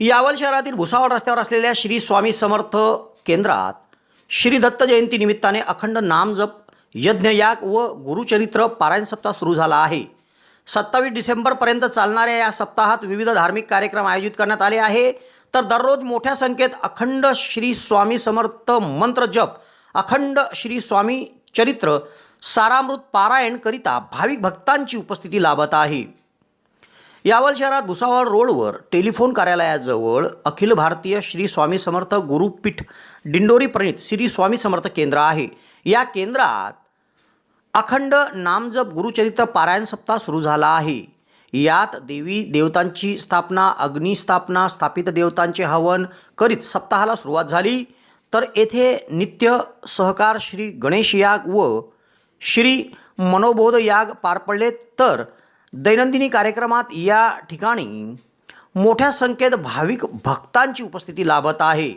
यावल शहरातील भुसावळ रस्त्यावर असलेल्या श्री स्वामी समर्थ केंद्रात श्री दत्त जयंती निमित्ताने अखंड नामजप यज्ञयाग व गुरुचरित्र पारायण सप्ताह सुरू झाला आहे. सत्तावीस डिसेंबरपर्यंत चालणाऱ्या या सप्ताहात विविध धार्मिक कार्यक्रम आयोजित करण्यात आले आहे. तर दररोज मोठ्या संख्येत अखंड श्री स्वामी समर्थ मंत्र जप अखंड श्री स्वामी चरित्र सारामृत पारायण करिता भाविक भक्तांची उपस्थिती लाभत आहे. यावल शहरात भुसावळ रोडवर टेलिफोन कार्यालयाजवळ अखिल भारतीय श्री स्वामी समर्थ गुरुपीठ दिंडोरी प्रणित श्री स्वामी समर्थ केंद्र आहे. या केंद्रात अखंड नामजप गुरुचरित्र पारायण सप्ताह सुरू झाला आहे. यात देवी देवतांची स्थापना अग्निस्थापना स्थापित देवतांचे हवन करीत सप्ताहाला सुरुवात झाली. तर येथे नित्य सहकार श्री गणेश याग व श्री मनोबोध याग पार पडले तर दैनंदिनी कार्यक्रमात या ठिकाणी मोठ्या संख्येत भाविक भक्तांची उपस्थिती लाभत आहे.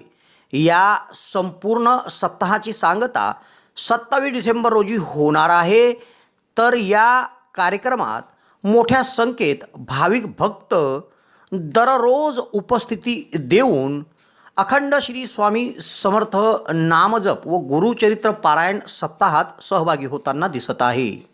या संपूर्ण सप्ताहाची सांगता सत्तावीस डिसेंबर रोजी होणार आहे. तर या कार्यक्रमात मोठ्या संख्येत भाविक भक्त दररोज उपस्थिती देऊन अखंड श्री स्वामी समर्थ नामजप व गुरुचरित्र पारायण सप्ताहात सहभागी होताना दिसत आहे.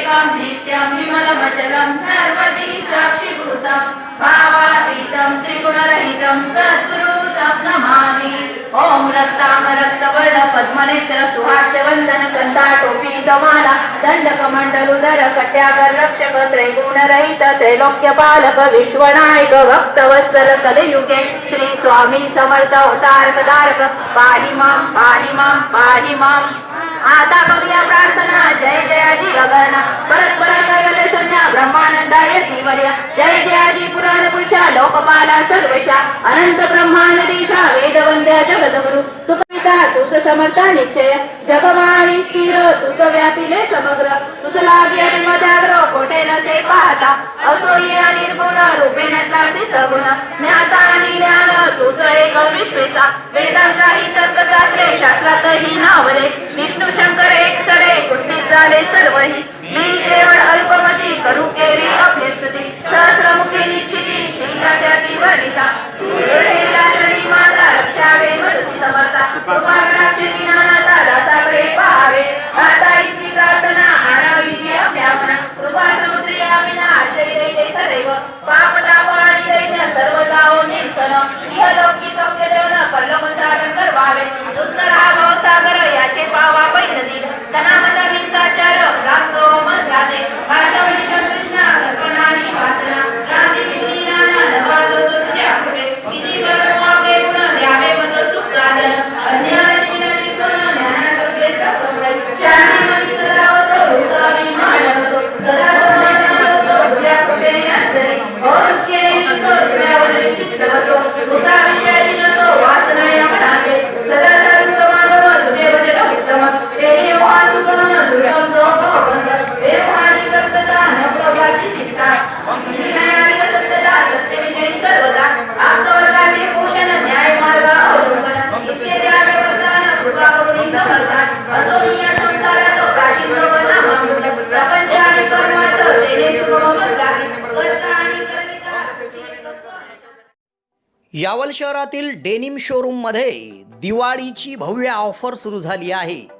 एकं नित्यं विमलमचलं सर्वदी साक्षिभूतं भावातीतं त्रिगुणरहितं सद्गुरु तं नमामि। ॐ रक्तामरक्तवर्ण पद्मनेत्र सुहास्यवन्दन कन्ता टोपी कमाला दण्डकमण्डलुदर कट्याकर रक्षक त्रैगुणरहित त्रैलोक्यपालक विश्वनायक भक्तवत्सल कलयुगे श्री स्वामी समर्थ अवतारक तारक पाहि मां पाहि मां पाहि मां आता करूया प्रार्थना. जय जयाजी अगर्णा परत परत कैवल्य संज्ञा ब्रह्मानंदाय धीवर्य जय जयाजी पुराण पुरुषा लोकपाला सर्वशा अनंत ब्रह्मांड देशा वेदवंद्य जगदगुरु. सुखविता तुझ समर्था निश्चय. जगवाणी स्थिर तुझ व्यापिले समग्र. तुझ लागे जाग्र कोठे नसे पाहता? असोय निर्गुण रूपे नटलासे सगुण. ज्ञान आणि ज्ञान तुझ एक विश्वेचा वेदांचाही तर्कशास्त्रे शास्त्रातही नावरे विष्णू शंकर एक सडे vale, adotterà सर्वदा पोषण न्याय मार्ग अवलंबन कृपा संसारात प्राचीन प्रपंच आणि कर्मात तेने सुगम आणि यावल शहरातील डेनिम शोरूममध्ये दिवाळीची भव्य ऑफर सुरू झाली आहे.